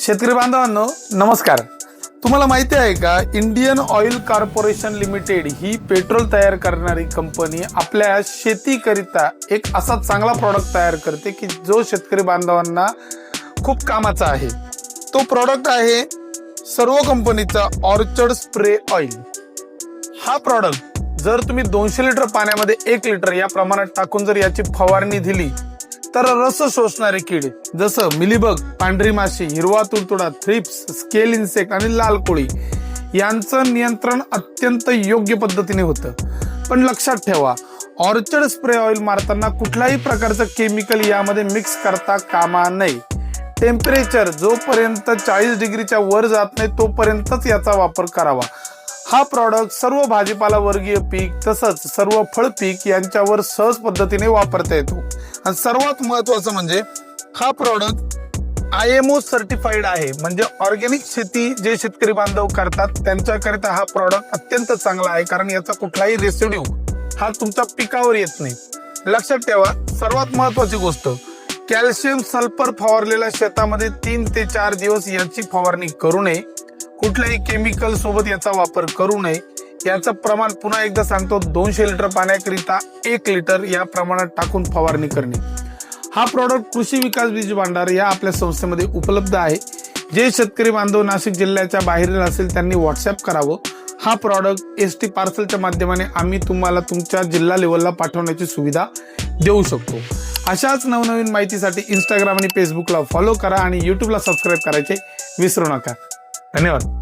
शेतकरी बांधवांनो नमस्कार. तुम्हाला माहिती आहे का इंडियन ऑइल कॉर्पोरेशन लिमिटेड ही पेट्रोल तयार करणारी कंपनी आपल्या शेतीकरिता एक असा चांगला प्रॉडक्ट तयार करते की जो शेतकरी बांधवांना खूप कामाचा आहे. तो प्रॉडक्ट आहे सर्व कंपनीचा ऑर्चर्ड स्प्रे ऑइल हा प्रॉडक्ट जर तुम्ही दोनशे लिटर पाण्यामध्ये एक लिटर या प्रमाणात टाकून जर याची फवारणी दिली तर रस शोषणारे किडे. जसं मिलीबग पांढरी माशी हिरवा तुडतुडा थ्रिप्स स्केल इन्सेक्ट आणि लाल कोळी. यांचं नियंत्रण अत्यंत योग्य पद्धतीने होतं. पण लक्षात ठेवा ऑर्चर्ड स्प्रे ऑइल मारताना कुठल्याही प्रकारचं केमिकल यामध्ये मिक्स करता कामा नये. टेम्परेचर जोपर्यंत चाळीस डिग्रीच्या वर जात नाही तोपर्यंतच याचा वापर करावा. हा प्रॉडक्ट सर्व भाजीपाला वर्गीय पीक तसंच सर्व फळ पीक यांच्यावर सहज पद्धतीने वापरता येतो. आणि सर्वात महत्वाचं म्हणजे हा product I M O certified आहे. म्हणजे ऑर्गॅनिक शेती जे शेतकरी बांधव करतात त्यांच्याकरिता हा प्रॉडक्ट अत्यंत चांगला आहे. कारण याचा कुठलाही रेसिड्यू हा तुमच्या पिकावर येत नाही. लक्षात ठेवा सर्वात महत्वाची गोष्ट कॅल्शियम सल्फर फवारलेल्या शेतामध्ये तीन ते चार दिवस याची फवारणी करू नये. कुठल्याही केमिकल सोबत याचा वापर करू नये. याचं प्रमाण पुन्हा एकदा सांगतो. दोनशे लिटर पाण्याकरिता एक लिटर या प्रमाणात टाकून फवारणी करणे. हा प्रॉडक्ट कृषी विकास बीज भांडार या आपल्या संस्थेमध्ये उपलब्ध आहे. जे शेतकरी बांधव नाशिक जिल्ह्याच्या बाहेरील असेल त्यांनी व्हॉट्सअप करावं. हा प्रॉडक्ट एस टी पार्सलच्या माध्यमाने आम्ही तुम्हाला तुमच्या जिल्हा लेवलला पाठवण्याची सुविधा देऊ शकतो. अशाच नवनवीन माहितीसाठी इंस्टाग्राम आणि फेसबुकला फॉलो करा आणि युट्यूबला सबस्क्राईब करायचे विसरू नका. धन्यवाद.